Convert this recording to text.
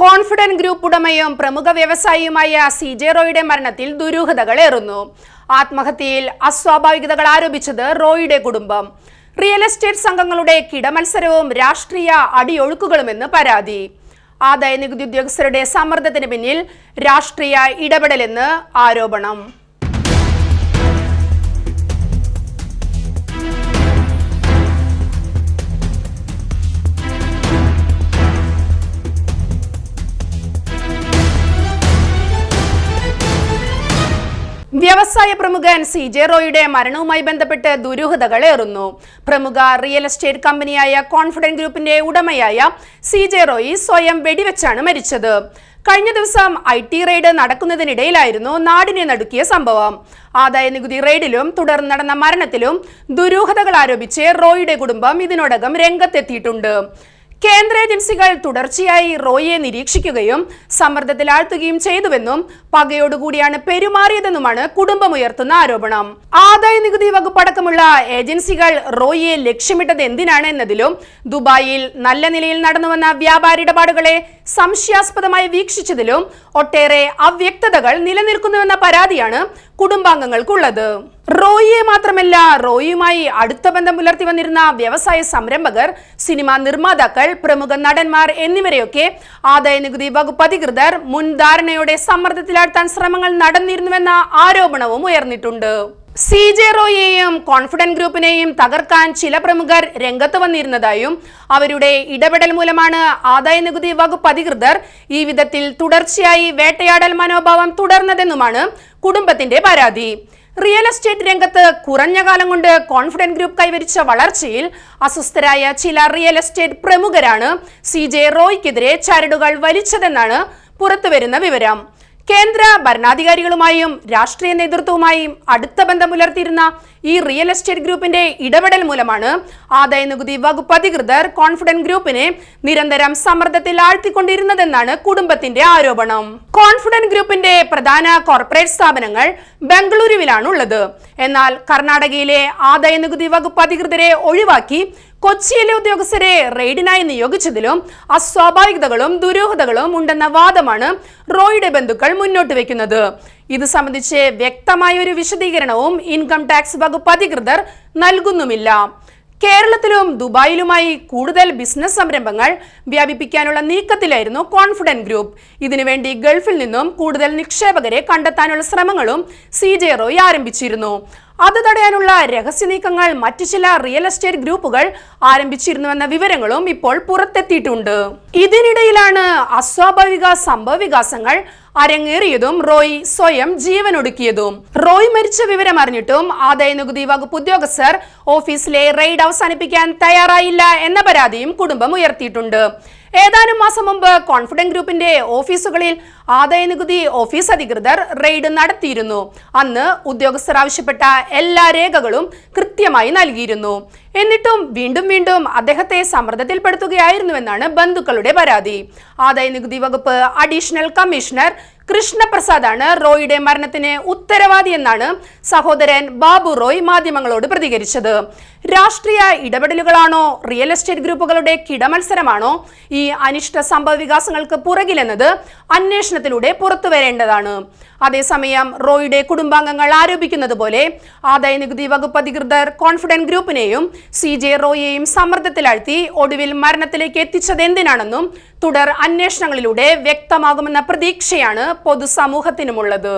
Confident group ഉടമയും പ്രമുഖ വ്യവസായിയുമായ C J റോയുടെ മരണത്തിൽ ദുരൂഹതകൾ ഏറുന്നു. ആത്മഹത്യയിൽ അസ്വാഭാവികതകൾ ആരോപിച്ചത് റോയുടെ കുടുംബം. റിയൽ എസ്റ്റേറ്റ് സംഘങ്ങളുടെ കിടമത്സരവും രാഷ്ട്രീയ അടിയൊഴുക്കുകളുമെന്ന് പരാതി. ആദായ നികുതി ഉദ്യോഗസ്ഥരുടെ സമ്മർദ്ദത്തിന് പിന്നിൽ രാഷ്ട്രീയ ഇടപെടലെന്ന് ആരോപണം. വ്യവസായ പ്രമുഖൻ സി ജെ റോയുടെ മരണവുമായി ബന്ധപ്പെട്ട് ദുരൂഹതകൾ ഏറുന്നു. പ്രമുഖ റിയൽ എസ്റ്റേറ്റ് കമ്പനിയായ കോൺഫിഡന്റ് ഗ്രൂപ്പിന്റെ ഉടമയായ സി ജെ റോയി സ്വയം വെടിവെച്ചാണ് മരിച്ചത്. കഴിഞ്ഞ ദിവസം ഐ ടി റെയ്ഡ് നടക്കുന്നതിനിടയിലായിരുന്നു നാടിനെ നടുക്കിയ സംഭവം. ആദായ നികുതി റെയ്ഡിലും തുടർന്ന് നടന്ന മരണത്തിലും ദുരൂഹതകൾ ആരോപിച്ച് റോയിയുടെ കുടുംബം ഇതിനോടകം രംഗത്തെത്തിയിട്ടുണ്ട്. കേന്ദ്ര ഏജൻസികൾ തുടർച്ചയായി റോയിയെ നിരീക്ഷിക്കുകയും സമ്മർദ്ദത്തിലാഴ്ത്തുകയും ചെയ്തുവെന്നും പകയോടുകൂടിയാണ് പെരുമാറിയതെന്നുമാണ് കുടുംബമുയർത്തുന്ന ആരോപണം. ആദായ നികുതി വകുപ്പ് അടക്കമുള്ള ഏജൻസികൾ റോയിയെ ലക്ഷ്യമിട്ടത് എന്തിനാണ് എന്നതിലും ദുബായിൽ നല്ല നിലയിൽ നടന്നുവന്ന വ്യാപാര ഇടപാടുകളെ സംശയാസ്പദമായി വീക്ഷിച്ചതിലും ഒട്ടേറെ അവ്യക്തതകൾ നിലനിൽക്കുന്നുവെന്ന പരാതിയാണ് കുടുംബാംഗങ്ങൾക്കുള്ളത്. റോയിയെ മാത്രമല്ല റോയിയുമായി അടുത്ത ബന്ധം പുലർത്തി വന്നിരുന്ന വ്യവസായ സംരംഭകർ സിനിമാ നിർമ്മാതാക്കൾ പ്രമുഖ നടന്മാർ എന്നിവരെയൊക്കെ ആദായ നികുതി വകുപ്പ് അധികൃതർ മുൻധാരണയോടെ സമ്മർദ്ദത്തിലാഴ്ത്താൻ ശ്രമങ്ങൾ നടന്നിരുന്നുവെന്ന ആരോപണവും ഉയർന്നിട്ടുണ്ട്. സി ജെ റോയെയും കോൺഫിഡന്റ് ഗ്രൂപ്പിനെയും തകർക്കാൻ ചില പ്രമുഖർ രംഗത്ത് വന്നിരുന്നതായും അവരുടെ ഇടപെടൽ മൂലമാണ് ആദായ നികുതി വകുപ്പ് അധികൃതർ ഈ വിധത്തിൽ തുടർച്ചയായി വേട്ടയാടൽ മനോഭാവം തുടർന്നതെന്നുമാണ് കുടുംബത്തിന്റെ പരാതി. റിയൽ എസ്റ്റേറ്റ് രംഗത്ത് കുറഞ്ഞ കാലം കൊണ്ട് കോൺഫിഡന്റ് ഗ്രൂപ്പ് കൈവരിച്ച വളർച്ചയിൽ അസ്വസ്ഥരായ ചില റിയൽ എസ്റ്റേറ്റ് പ്രമുഖരാണ് സി ജെ റോയ്ക്കെതിരെ ചരടുകൾ വലിച്ചതെന്നാണ് പുറത്തുവരുന്ന വിവരം. കേന്ദ്ര ഭരണാധികാരികളുമായും രാഷ്ട്രീയ നേതൃത്വവുമായും അടുത്ത ബന്ധം പുലർത്തിയിരുന്ന ഈ റിയൽ എസ്റ്റേറ്റ് ഗ്രൂപ്പിന്റെ ഇടപെടൽ മൂലമാണ് ആദായ നികുതി വകുപ്പ് അധികൃതർ കോൺഫിഡന്റ് ഗ്രൂപ്പിനെ നിരന്തരം സമ്മർദ്ദത്തിൽ ആഴ്ത്തിക്കൊണ്ടിരുന്നതെന്നാണ് കുടുംബത്തിന്റെ ആരോപണം. കോൺഫിഡന്റ് ഗ്രൂപ്പിന്റെ പ്രധാന കോർപ്പറേറ്റ് സ്ഥാപനങ്ങൾ ബംഗളൂരുവിലാണുള്ളത്. എന്നാൽ കർണാടകയിലെ ആദായ നികുതി വകുപ്പ് അധികൃതരെ ഒഴിവാക്കി കൊച്ചിയിലെ ഉദ്യോഗസ്ഥരെ റെയ്ഡിനായി നിയോഗിച്ചതിലും അസ്വാഭാവികതകളും ദുരൂഹതകളും ഉണ്ടെന്ന വാദമാണ് റോയുടെ ബന്ധുക്കൾ മുന്നോട്ട് വെക്കുന്നത്. ഇത് സംബന്ധിച്ച് വ്യക്തമായ ഒരു വിശദീകരണവും ഇൻകം ടാക്സ് വകുപ്പ് അധികൃതർ നൽകുന്നുമില്ല. കേരളത്തിലും ദുബായിലുമായി കൂടുതൽ ബിസിനസ് സംരംഭങ്ങൾ വ്യാപിപ്പിക്കാനുള്ള നീക്കത്തിലായിരുന്നു കോൺഫിഡന്റ് ഗ്രൂപ്പ്. ഇതിനുവേണ്ടി ഗൾഫിൽ നിന്നും കൂടുതൽ നിക്ഷേപകരെ കണ്ടെത്താനുള്ള ശ്രമങ്ങളും സി ജെ റോയ് ആരംഭിച്ചിരുന്നു. അത് തടയാനുള്ള രഹസ്യ നീക്കങ്ങൾ മറ്റു ചില റിയൽ എസ്റ്റേറ്റ് ഗ്രൂപ്പുകൾ ആരംഭിച്ചിരുന്നുവെന്ന വിവരങ്ങളും ഇപ്പോൾ പുറത്തെത്തിയിട്ടുണ്ട്. ഇതിനിടയിലാണ് അസ്വാഭാവിക സംഭവ വികാസങ്ങൾ അരങ്ങേറിയതും റോയ് സ്വയം ജീവനൊടുക്കിയതും. റോയ് മരിച്ച വിവരം അറിഞ്ഞിട്ടും ആദായ നികുതി വകുപ്പ് ഉദ്യോഗസ്ഥർ ഓഫീസിലെ റെയ്ഡ് അവസാനിപ്പിക്കാൻ തയ്യാറായില്ല എന്ന പരാതിയും കുടുംബം ഉയർത്തിയിട്ടുണ്ട്. ഏതാനും മാസം മുമ്പ് കോൺഫിഡന്റ് ഗ്രൂപ്പിന്റെ ഓഫീസുകളിൽ ആദായ നികുതി ഓഫീസ് അധികൃതർ റെയ്ഡ് നടത്തിയിരുന്നു. അന്ന് ഉദ്യോഗസ്ഥർ ആവശ്യപ്പെട്ട എല്ലാ രേഖകളും കൃത്യമായി നൽകിയിരുന്നു. എന്നിട്ടും വീണ്ടും വീണ്ടും അദ്ദേഹത്തെ സമ്മർദ്ദത്തിൽപ്പെടുത്തുകയായിരുന്നുവെന്നാണ് ബന്ധുക്കളുടെ പരാതി. ആദായ നികുതി വകുപ്പ് അഡീഷണൽ കമ്മീഷണർ കൃഷ്ണപ്രസാദാണ് റോയിയുടെ മരണത്തിന് ഉത്തരവാദി എന്നാണ് സഹോദരൻ ബാബു റോയ് മാധ്യമങ്ങളോട് പ്രതികരിച്ചത്. രാഷ്ട്രീയ ഇടപെടലുകളാണോ റിയൽ എസ്റ്റേറ്റ് ഗ്രൂപ്പുകളുടെ കിടമത്സരമാണോ ഈ അനിഷ്ട സംഭവ വികാസങ്ങൾക്ക് പുറകിലെന്നത് അന്വേഷണത്തിലൂടെ പുറത്തുവരേണ്ടതാണ് അതേസമയം റോയിയുടെ കുടുംബാംഗങ്ങൾ ആരോപിക്കുന്നത് പോലെ ആദായ നികുതി വകുപ്പ് അധികൃതർ കോൺഫിഡന്റ് ഗ്രൂപ്പിനെയും സി ജെ റോയെയും സമ്മർദ്ദത്തിലാഴ്ത്തി ഒടുവിൽ മരണത്തിലേക്ക് എത്തിച്ചത് എന്തിനാണെന്നും തുടർ അന്വേഷണങ്ങളിലൂടെ വ്യക്തമാകുമെന്ന പ്രതീക്ഷയാണ് പൊതുസമൂഹത്തിനുമുള്ളത്.